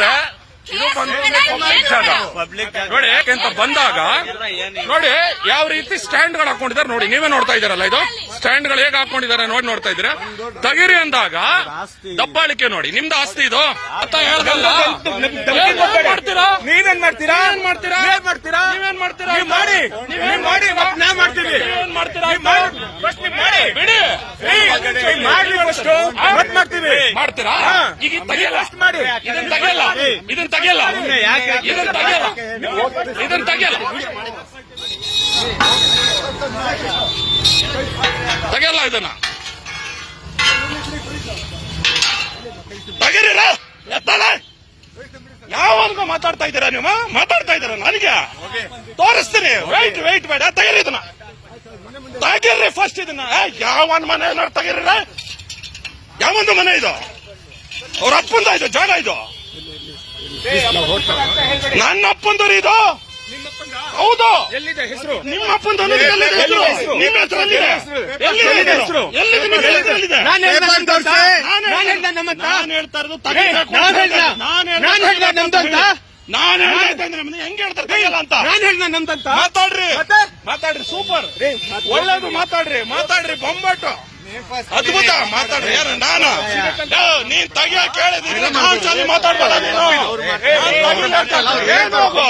ಯಾಕಂದ್ರೆ ಇದು ಪಬ್ಲಿಕ್ ನೋಡಿ ಯಾಕೆಂತ ಬಂದಾಗ ನೋಡಿ ಯಾವ ರೀತಿ ಸ್ಟ್ಯಾಂಡ್ಗಳು ಹಾಕೊಂಡಿದ್ದಾರೆ ನೋಡಿ ನೀವೇ ನೋಡ್ತಾ ಇದ್ದೀರಲ್ಲ ಇದು? ಸ್ಟ್ಯಾಂಡ್ಗಳು ಹೇಗೆ ಹಾಕೊಂಡಿದ್ದಾರೆ ನೋಡಿ ನೋಡ್ತಾ ಇದ್ದೀರಾ? ತಗಿರಿ ಅಂದಾಗ ದಬ್ಬಾಳಿಕೆ ನೋಡಿ ನಿಮ್ದು ಆಸ್ತಿ ಇದು? ಅಂತ ಹೇಳ್ದಲ್ಲ. ಏನ್ ಮಾಡ್ತೀರಾ? ನೀವೇನ್ ಮಾಡ್ತೀರಾ? ಏನ್ ಮಾಡ್ತೀರಾ? ಏನ್ ಮಾಡ್ತೀರಾ? ನೀವೇನ್ ಮಾಡ್ತೀರಾ? ನೀವ್ ಮಾಡಿ. ನೀವ್ ಮಾಡಿ. ಮತ್ತ್ ನಾವ್ ಮಾಡ್ತೀವಿ. ಏನ್ ಮಾಡ್ತೀರಾ? ಮಾಡಿ. ಬಿಡಿ. ಮಾಡ್ತೀವಿ. ಮಾಡ್ತೀರಾ? ಈಗ ಇದ್ ತೆಗಿಯಲ್ಲ. ಫಸ್ಟ್ ಮಾಡಿ. ಇದನ್ನ ತೆಗೆಯಲ್ಲ. ಇದನ್ನ ತೆಗಿಯಲ್ಲ? ಇದನ್ನ ತೆಗಿಯಲ್ಲ. ಇದನ್ನ ತೆಗೆಯಲ್ಲ. ತೆಗೆಯಲ್ಲ ಇದನ್ನ. ತೆಗೀರಿರ ಎತ್ತಲ್ಲ? ಯಾವನ್ಗೂ ಮಾತಾಡ್ತಾ ಇದ್ದೀರಾ ನೀವು? ಮಾತಾಡ್ತಾ ಇದ್ದೀರಾ ನನಗೆ? ತೋರಿಸ್ತೀನಿ. ವೈಟ್ ವೈಟ್ ಬೇಡ. ತೆಗೀರಿ ಇದನ್ನ. ಫಸ್ಟ್ ಇದನ್ನ ಏ, ಯಾವನ್ ಮನೆ ಏನಾರು ತೆಗೀರಿ ಯಾವೊಂದು ಮನೆ ಇದು? ಅವ್ರ ಅಪ್ಪಂದ ಇದು ಜಾಗ ಇದು. ನನ್ನ ಅಪ್ಪಂದ್ರಿ ಇದು. ಹೌದು. ಎಲ್ಲಿದೆ ಹೆಸರು? ನಿಮ್ಮ ಅಪ್ಪಂದು ಹೆಸರು? ನಿಮ್ಮ ಎಲ್ಲಿದೆ? ಹೆಸರು? ಎಲ್ಲಿದೆ? ನಾನ್ ಹೇಳ್ದ? ನಾನ್ ನಾನ್ ನಮ್ಮಂತ? ನಾನ್ ಹೇಳ್ತಾ ಇರೋದು ತೆಗಿಬೇಕು ನಾನ್ ಅಂತ ಹೇಳ್ದ? ನಾನ್ ನಾನು ಹೇಳ್ದ? ಹೇಳ್ತಾ ಹೆಂಗ್ ಹೇಳ್ತಾರೆ ಕೈಯಲ್ಲ ಅಂತ. ನಾನ್ ಹೇಳ್ದ ನಮ್ದಂತ ಮಾತಾಡ್ರಿ? ಮಾತಾಡ್ರಿ ಸೂಪರ್. ಒಳ್ಳೇದು ಮಾತಾಡ್ರಿ ಮಾತಾಡ್ರಿ ಬೊಂಬಾಟು. ಅದ್ಭುತ ಮಾತಾಡ್ರಿ ಯಾರು ನಾನು? ನೀನ್ ತೆಗಿಯ ಕೇಳಿದ್ರೆ ನಾನ್ ಚಾಲಿ ಮಾತಾಡ್ಬೇಡ ನೀನು ಏನೋ ತಗೋ.